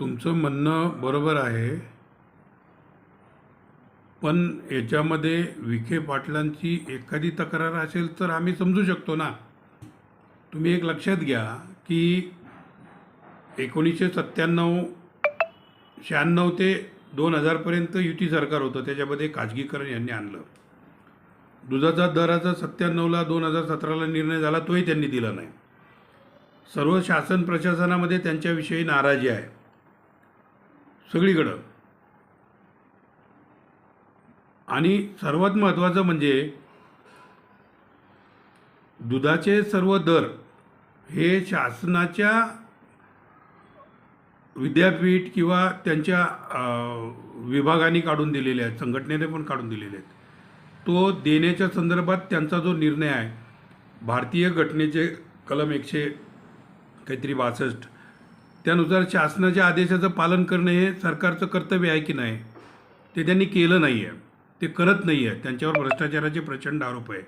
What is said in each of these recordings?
तुमचं म्हणणं बरोबर आहे. पण याच्यामध्ये विखे पाटलांची एखादी तक्रार असेल तर आम्ही समजू शकतो ना. तुम्ही एक लक्षात घ्या की एकोणीसशे सत्त्याण्णव शहाण्णव ते दोन हजारपर्यंत युती सरकार होतं. त्याच्यामध्ये खाजगीकरण यांनी आणलं. दुधाचा दराचा सत्त्याण्णवला दोन हजार सतराला निर्णय झाला तोही त्यांनी दिला नाही. सर्व शासन प्रशासनामध्ये त्यांच्याविषयी नाराजी आहे. सगळीकडं. आणि सर्वात महत्त्वाचं म्हणजे दुधाचे सर्व दर हे शासनाच्या विद्यापीठ किंवा त्यांच्या विभागाने काढून दिलेले आहेत संघटनेने पण काढून दिलेले आहेत. तो देण्याच्या संदर्भात त्यांचा जो निर्णय आहे भारतीय घटनेचे कलम एकशे काहीतरी बासष्ट त्यानुसार शासनाच्या आदेशाचं पालन करणं हे सरकारचं कर्तव्य आहे की नाही ते त्यांनी केलं नाही आहे ते करत नाही आहे त्यांच्यावर भ्रष्टाचाराचे प्रचंड आरोप आहे.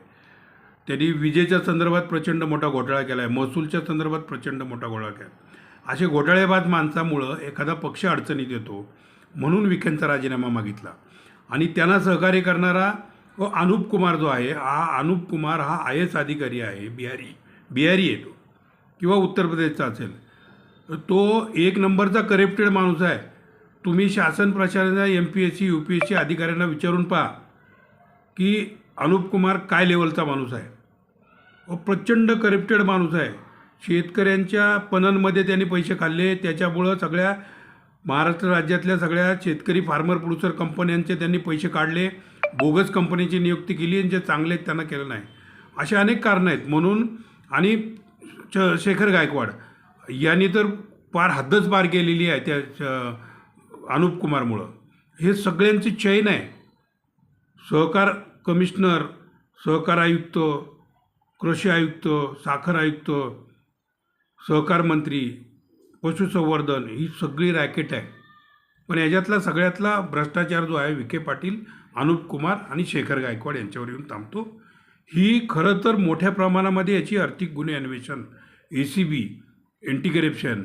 त्यांनी विजेच्या संदर्भात प्रचंड मोठा घोटाळा केला आहे महसूलच्या संदर्भात प्रचंड मोठा घोटाळा केला असे घोटाळेबाज माणसामुळं एखादा पक्ष अडचणीत येतो म्हणून विखेंचा राजीनामा मागितला. आणि त्यांना सहकार्य करणारा व अनुप कुमार जो आहे हा अनुप कुमार हा आय एस अधिकारी आहे बिहारी. बिहारी येतो किंवा उत्तर प्रदेशचा असेल. तो एक नंबरचा करेप्टेड माणूस आहे. तुम्ही शासन प्रशासनाच्या M P S C U P S C अधिकाऱ्यांना विचारून पहा की अनुप कुमार काय लेवलचा माणूस आहे. व प्रचंड करप्टेड माणूस आहे. शेतकऱ्यांच्या पणनमध्ये त्यांनी पैसे खाल्ले. त्याच्यामुळं सगळ्या महाराष्ट्र राज्यातल्या सगळ्या शेतकरी फार्मर प्रोड्युसर कंपन्यांचे त्यांनी पैसे काढले. बोगस कंपनीची नियुक्ती केली आणि जे चांगले आहेत त्यांना केलं नाही. असे अनेक कारणं आहेत. म्हणून आणि च शेखर गायकवाड यांनी तर पार हद्दच पार केलेली आहे त्या अनुप कुमारमुळं. हे सगळ्यांची चैन आहे. सहकार कमिशनर सहकार आयुक्त कृषी आयुक्त साखर आयुक्त सहकार मंत्री पशुसंवर्धन ही सगळी रॅकेट आहे. पण याच्यातला सगळ्यातला भ्रष्टाचार जो आहे विखे पाटील अनुप कुमार आणि शेखर गायकवाड यांच्यावर येऊन थांबतो. ही खरं तर मोठ्या प्रमाणामध्ये याची आर्थिक गुन्हे अन्वेषण A C B anti corruption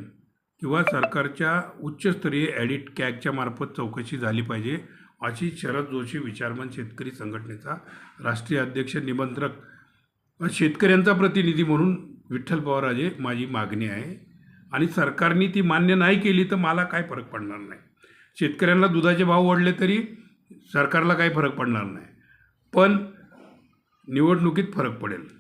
किंवा सरकारच्या उच्चस्तरीय ॲडिट कॅगच्या मार्फत चौकशी झाली पाहिजे अशी शरद जोशी विचारमन शेतकरी संघटनेचा राष्ट्रीय अध्यक्ष निमंत्रक शेतकऱ्यांचा प्रतिनिधी म्हणून विठ्ठल पवारराजे माझी मागणी आहे. आणि सरकारने ती मान्य नाही केली तर मला काय फरक पडणार नाही. शेतकऱ्यांना दुधाचे भाव वाढले तरी सरकारला काही फरक पडणार नाही. पण निवडणुकीत फरक पडेल.